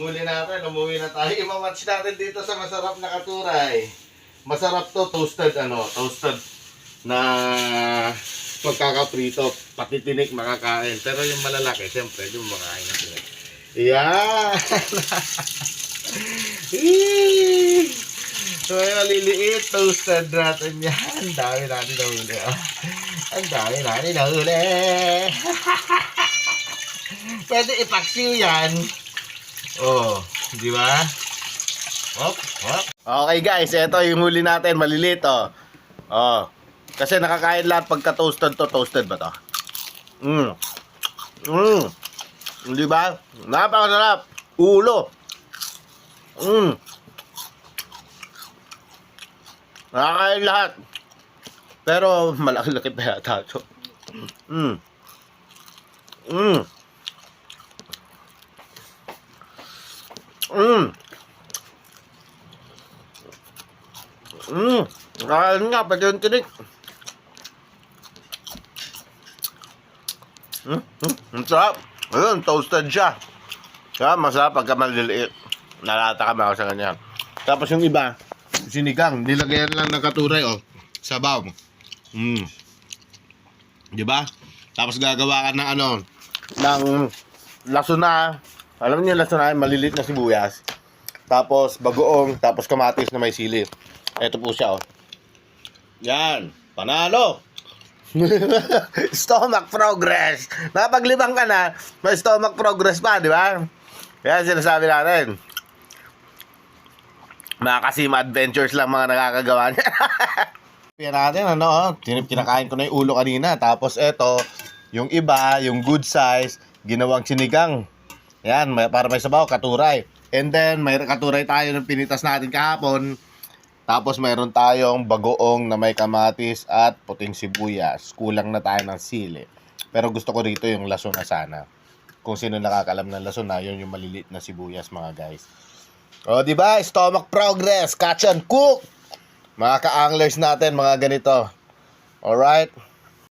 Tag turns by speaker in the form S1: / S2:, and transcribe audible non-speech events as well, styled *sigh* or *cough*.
S1: huli natin, umuwi na tayo. Imamatch natin dito sa masarap na katuray. Masarap to, toasted ano, toasted na pagkakaprito, pati tinik makakain. Pero yung malalaki, siyempre, yung makain na tinik. Yan! *laughs* So, yung maliliit, toasted natin yan. Ang dami natin nahuli. Oh. Ang dami natin nahuli. *laughs* Pwede ipaksiw yan. Oh, di ba? Hop, hop. Okay guys, ito yung huli natin, maliliit oh. Oh. Kasi nakakain lahat pagka toasted to, toasted ba to? Mm. Mm. Di ba? Napakasarap. Ulo. Mm. Nakakain lahat. Pero *laughs* malaki-laki pa yata ito. Mm. Mm. Mm. Nakakain nga, pati yung tinik. Mm. Mm. Ang sarap. Ayun, toasted siya. Kaya masarap pagka maliliit. Nalata kami ako sa kanya. Tapos yung iba, sinigang, nilagyan lang ng katuray, oh. Sabaw. Mm. Di ba? Tapos gagawa ka ng ano, ng lasuna. Alam niyo lasuna, malilit na sibuyas. Tapos bagoong, tapos kamatis na may sili. Ito po siya, oh. Yan. Panalo! *laughs* stomach progress. Napaglibang ka na, may stomach progress pa, di ba? Yan sinasabi natin. Mga kasima adventures lang mga nakakagawa niya. *laughs* Yan natin, ano, oh. Kinakain ko na yung ulo kanina. Tapos eto, yung iba, yung good size, ginawang sinigang. Yan, may, para may sabaw, katuray. And then, may katuray tayo ng pinitas natin kahapon. Tapos mayroon tayong bagoong na may kamatis at puting sibuyas. Kulang na tayo ng sili. Pero gusto ko rito yung lasuna sana. Kung sino nakakalam ng lasuna, yun yung maliliit na sibuyas mga guys. O, di ba? Stomach progress, catch and cook. Mga ka-anglers natin, mga ganito. Alright?